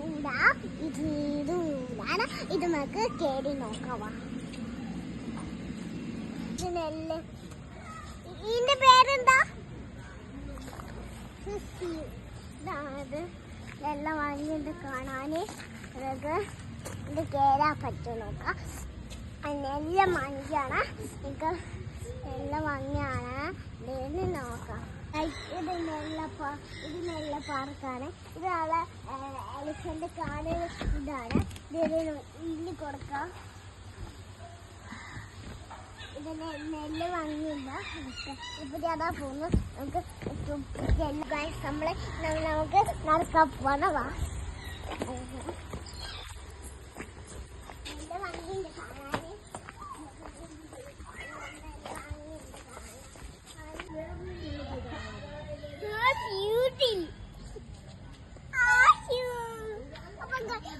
ചൂടാ ഇത് ചൂടാണ് ഇത് നമുക്ക് കേടി നോക്കാവാ. ഇത് ഇതിന്റെ പേരെന്താ. ഇതാണ് വെള്ളം വാങ്ങിയത് കാണാന്. നമുക്ക് ഇത് കേടാ പറ്റും നോക്കാം. നെല്ല വാങ്ങിക്കാണ്. എനിക്ക് നെല്ല വാങ്ങിയാണ്. ഇതിന് നോക്കാം. ഇത് നെല്ല ഇത് നെല്ല പാർക്കാണ് ഇതാണ് എലിഫന്റ് കാട് ഇതാണ് ഇല്ലി കൊടുക്കാം ഇതിന് നെല്ല് വാങ്ങിയില്ല ഇപ്പം അതാ പോകുന്നു നമുക്ക് നമ്മൾ നമ്മ- നമുക്ക് നടക്കാൻ പോണ വാ നെല്ല് വാങ്ങിയില്ല കാണാന് ബ്യൂട്ടി മതി മതി മതി കയ്യിൽ കറന്നോ എല്ലാം എല്ലാം ഉണ്ട് ഇരിക്കണ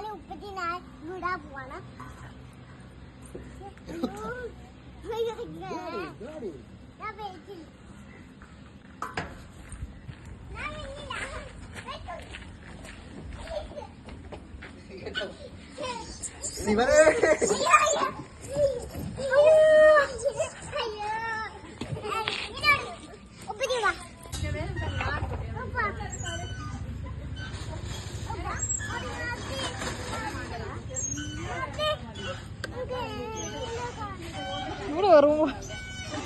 പതിനാല് മുപ്പത്തിനാല് വിടാൻ പോവാണ്. ഞാൻ ഞാൻ വെയിറ്റില്ല ശിവനെ. chorou.